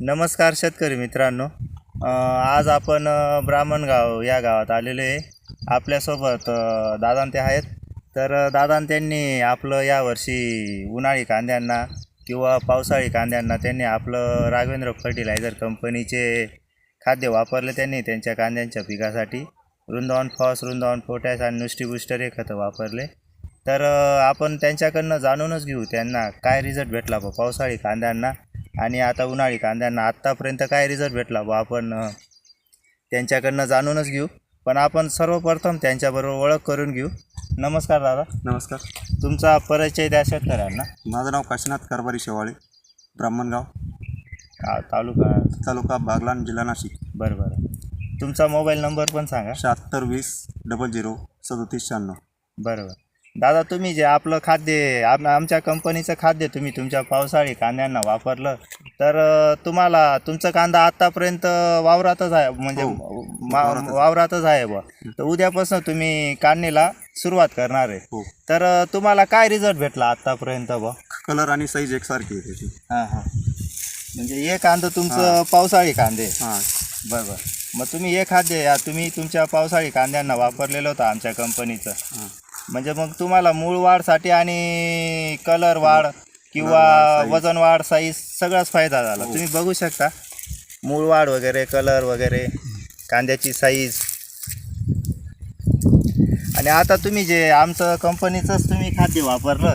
नमस्कार शेतकरी मित्रांनो. आज आपण ब्राह्मणगाव या गावात आलेलो आहे. आपल्यासोबत दादांते ते आहेत. तर दादांत्यांनी दादान त्यांनी आपलं यावर्षी उन्हाळी कांद्यांना किंवा पावसाळी कांद्यांना त्यांनी आपलं राघवेंद्र फर्टिलायझर कंपनीचे खाद्य वापरले त्यांनी त्यांच्या कांद्यांच्या पिकासाठी. वृंदावन फॉस वृंदावन पोटॅश आणि नुष्टी बुस्टर हे खतं वापरले. तर आपण त्यांच्याकडनं जाणूनच घेऊ त्यांना काय रिझल्ट भेटला पावसाळी कांद्यांना. आणि आता उन्हाळी कांद्यांना आत्तापर्यंत काय रिझल्ट भेटला? बा आपण त्यांच्याकडनं जाणूनच घेऊ. पण आपण सर्वप्रथम त्यांच्याबरोबर ओळख करून घेऊ. नमस्कार दादा. नमस्कार. तुमचा परिचय द्या शेतकऱ्यांना. माझं नाव काशीनाथ कारभारी शेवाळे ब्राह्मणगाव. तालुका. तालुका बागलाण जिल्हा नाशिक. बरं बरं. तुमचा मोबाईल नंबर पण सांगा. शहात्तर वीस डबल झिरो सदोतीस शहाण्णव. बरोबर दादा तुम्ही जे आपलं खाद्य आम आमच्या कंपनीचं खाद्य तुम्ही तुमच्या पावसाळी कांद्यांना वापरलं तर तुम्हाला तुमचं कांदा आत्तापर्यंत वावरातच आहे म्हणजे हो, मा- वावरातच. आहे. बा तर उद्यापासून तुम्ही काढणीला सुरुवात करणार आहे. हो. तर तुम्हाला काय रिझल्ट भेटला आत्तापर्यंत बा कलर आणि साईज एकसारखी आहे त्याची. हां हां. म्हणजे हे कांदा तुमचं पावसाळी कांदे हां. बरोबर मग तुम्ही हे खाद्य या तुम्ही तुमच्या पावसाळी कांद्यांना वापरलेलं होतं आमच्या कंपनीचं हां. म्हणजे मग तुम्हाला मूळ वाढसाठी आणि कलर वाढ किंवा. वजन वाढ साईज सगळाच फायदा झाला. हो. तुम्ही बघू शकता. मूळ वाढ वगैरे कलर वगैरे कांद्याची साईज आणि आता तुम्ही जे आमचं कंपनीचंच तुम्ही खाद्य वापरलं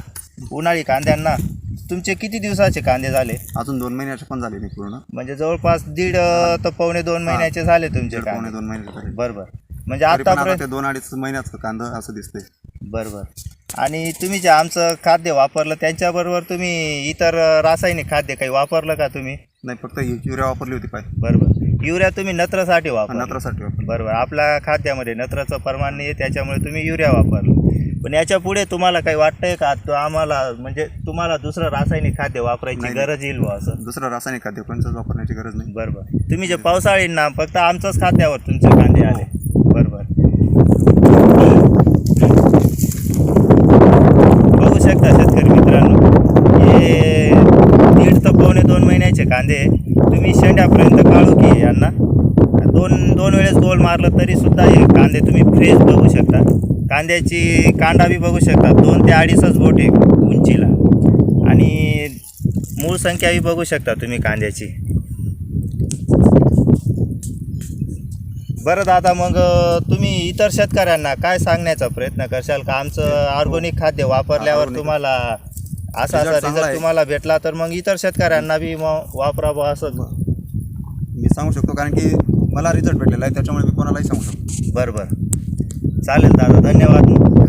उन्हाळी कांद्यांना तुमचे किती दिवसाचे कांदे झाले? अजून दोन महिन्याचे पण झाले पूर्ण. म्हणजे जवळपास दीड तर पावणे दोन महिन्याचे झाले तुमचे पावणे दोन महिन्याचे बरोबर म्हणजे आता दोन अडीच महिन्याचं कांदा असं दिसतंय. बरोबर. आणि तुम्ही जे आमचं खाद्य वापरलं त्यांच्याबरोबर तुम्ही इतर रासायनिक खाद्य काही वापरलं का तुम्ही? नाही फक्त यु- युरिया वापरली होती पाय. बरोबर. युरिया तुम्ही नत्रसाठी वापर नत्रासाठी वापरली. बरोबर. आपल्या खाद्यामध्ये नत्राचं प्रमाण नाही आहे त्याच्यामुळे तुम्ही युरिया वापरलं. पण याच्यापुढे तुम्हाला काही वाटतंय का? तो आम्हाला म्हणजे तुम्हाला दुसरं रासायनिक खाद्य वापरायची नाही. गरज येईल बुवा असं? दुसरं रासायनिक खाद्य कोणचंच वापरण्याची गरज नाही. बरोबर. तुम्ही जे पावसाळींना फक्त आमचंच खाद्यावर तुमचे कांदे आले. बरोबर बघू शकता शेतकरी मित्रांनो हे दीड ते पावणे महिन्याचे कांदे तुम्ही शेंड्यापर्यंत काढू की यांना? दोन दोन वेळेस गोल मारलं तरी सुद्धा हे कांदे तुम्ही फ्रेश बघू शकता. कांद्याची कांडा बी बघू शकता. दोन ते अडीचच बोट उंचीला. आणि मूळ संख्या बी बघू शकता तुम्ही कांद्याची. बरं दादा मग तुम्ही इतर शेतकऱ्यांना काय सांगण्याचा प्रयत्न करशाल? का आमचं ऑर्गॅनिक खाद्य वापरल्यावर. तुम्हाला असा असा Result चांगला रिझल्ट आहे. तुम्हाला भेटला तर मग इतर शेतकऱ्यांना बी मग वापरावं असं. मी सांगू शकतो कारण की मला रिझल्ट भेटलेला आहे त्याच्यामुळे मी कोणालाही सांगू शकतो. बरं बरं. चालेल दादा धन्यवाद.